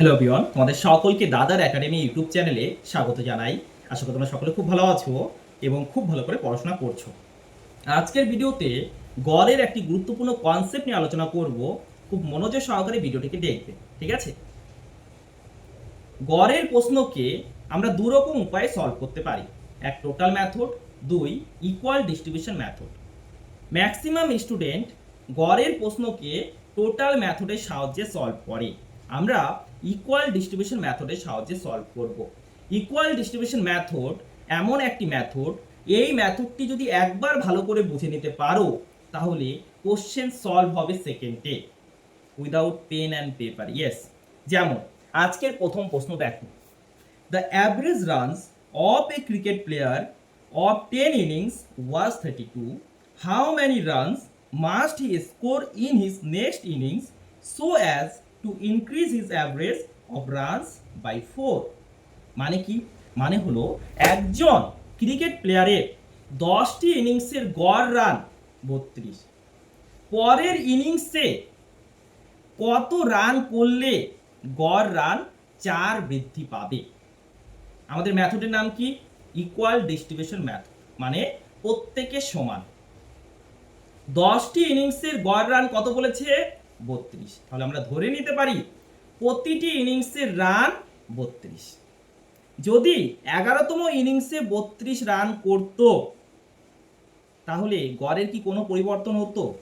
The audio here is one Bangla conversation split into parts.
হ্যালো বিয়ন তোমাদের সকলকে দাদার একাডেমি ইউটিউব চ্যানেলে স্বাগত জানাই। আশা করি তোমরা সকলে খুব ভালো আছো এবং খুব ভালো করে পড়াশোনা করছ। আজকের ভিডিওতে গড়ের একটি গুরুত্বপূর্ণ কনসেপ্ট নিয়ে আলোচনা করব। খুব মনোযোগ সহকারে ভিডিওটিকে দেখবে, ঠিক আছে? গড়ের প্রশ্নকে আমরা দু রকম উপায়ে সলভ করতে পারি। এক টোটাল মেথড দুই equal distribution method maximum student গড়ের প্রশ্নকে টোটাল মেথডের সাহায্যে সলভ করে। আমরা ইকুয়াল ডিস্ট্রিবিউশন মেথডের সাহায্যে সলভ করব। ইকুয়াল ডিস্ট্রিবিউশন মেথড এমন একটি মেথড এই মেথডটি যদি একবার ভালো করে বুঝে নিতে পারো, তাহলে কোশ্চেন সলভ হবে সেকেন্ডে without pen and paper yes যেমন, আজকের প্রথম প্রশ্ন দেখো। The average runs of a cricket player of 10 innings was 32. How many runs must he score in his next innings so as to increase his average of runs by 4? মানে কি? মানে হলো একজন ক্রিকেট প্লেয়ারের দশটি ইনিংসের গড় রান বত্রিশ। পরের ইনিংসে কত রান করলে গড় রান চার বৃদ্ধি পাবে? আমাদের ম্যাথডের নাম কি? ইকুয়াল ডিস্ট্রিবিউশন ম্যাথড মানে প্রত্যেকের সমান। দশটি ইনিংসের গড় রান কত বলেছে? বত্রিশ। তাহলে আমরা ধরে নিতে পারি প্রতিটি ইনিংসের রান বত্রিশ। যদি এগারোতম ইনিংসে বত্রিশ রান করত, তাহলে গড়ের কি কোনো পরিবর্তন হতো?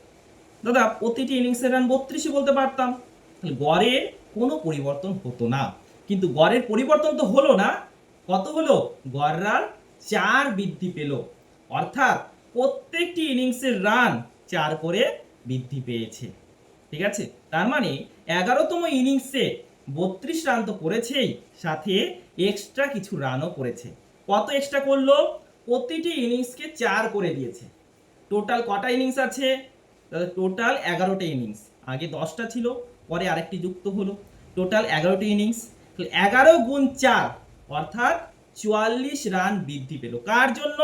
দাদা, প্রতিটি ইনিংসের রান বত্রিশই বলতে পারতাম। তাহলে গড়ের কোনো পরিবর্তন হতো না। কিন্তু গড়ের পরিবর্তন তো হলো না। কত হলো? গড় রান চার বৃদ্ধি পেল। অর্থাৎ প্রত্যেকটি ইনিংসের রান চার করে বৃদ্ধি পেয়েছে। ঠিক আছে? তার মানে এগারোতম ইনিংসে বত্রিশ রান তো করেছেই, সাথে এক্সট্রা কিছু রানও করেছে। কত এক্সট্রা করল? প্রতিটি ইনিংসকে চার করে দিয়েছে। টোটাল কটা ইনিংস আছে? টোটাল এগারোটা ইনিংস। আগে দশটা ছিল, পরে আরেকটি যুক্ত হলো। টোটাল এগারোটি ইনিংস এগারো গুণ চার, অর্থাৎ চুয়াল্লিশ রান বৃদ্ধি পেল। কার জন্য?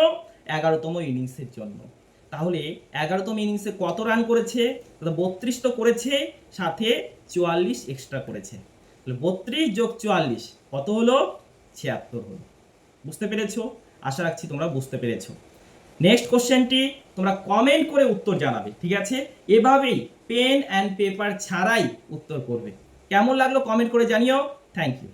এগারোতম ইনিংসের জন্য। তাহলে এগারোতম ইনিংসে কত রান করেছে? বত্রিশ তো করেছে, সাথে চুয়াল্লিশ এক্সট্রা করেছে। তাহলে বত্রিশ যোগ চুয়াল্লিশ, কত হলো? ছিয়াত্তর হলো। বুঝতে পেরেছ? আশা রাখছি তোমরা বুঝতে পেরেছ। নেক্সট কোশ্চেনটি তোমরা কমেন্ট করে উত্তর জানাবে, ঠিক আছে? এভাবেই পেন অ্যান্ড পেপার ছাড়াই উত্তর করবে। কেমন লাগল কমেন্ট করে জানিও। Thank you